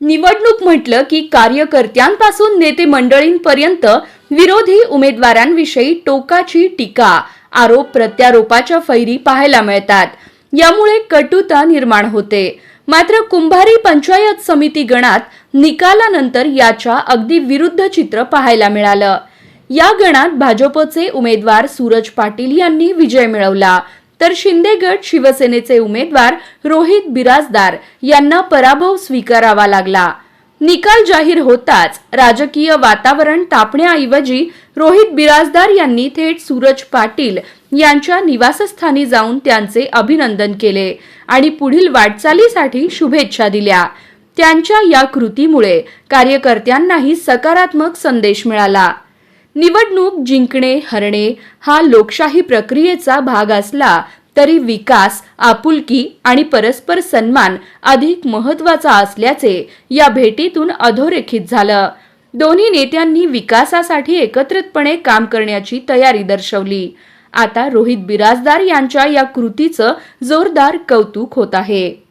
निवडणूक म्हटलं की कार्यकर्त्यांपासून नेते मंडळींपर्यंत विरोधी उमेदवारांविषयी टोकाची टीका आरोप प्रत्यारोपाच्या फैरी पाहायला मिळतात. यामुळे कटुता निर्माण होते. मात्र कुंभारी पंचायत समिती गणात निकालानंतर याच्या अगदी विरुद्ध चित्र पाहायला मिळालं. या गणात भाजपचे उमेदवार सूरज पाटील यांनी विजय मिळवला. तर शिंदे गट शिवसेनेचे उमेदवार रोहित बिराजदार यांना पराभव स्वीकारावा लागला. निकाल जाहीर होताच राजकीय वातावरण तापण्याऐवजी रोहित बिराजदार यांनी थेट सूरज पाटील यांच्या निवासस्थानी जाऊन त्यांचे अभिनंदन केले आणि पुढील वाटचालीसाठी शुभेच्छा दिल्या. त्यांच्या या कृतीमुळे कार्यकर्त्यांनाही सकारात्मक संदेश मिळाला. निवडणूक जिंकणे हरणे हा लोकशाही प्रक्रियेचा भाग असला तरी विकास आपुलकी आणि परस्पर सन्मान अधिक महत्त्वाचा असल्याचे या भेटीतून अधोरेखित झालं. दोन्ही नेत्यांनी विकासासाठी एकत्रितपणे काम करण्याची तयारी दर्शवली. आता रोहित बिराजदार यांच्या या कृतीचं जोरदार कौतुक होत आहे.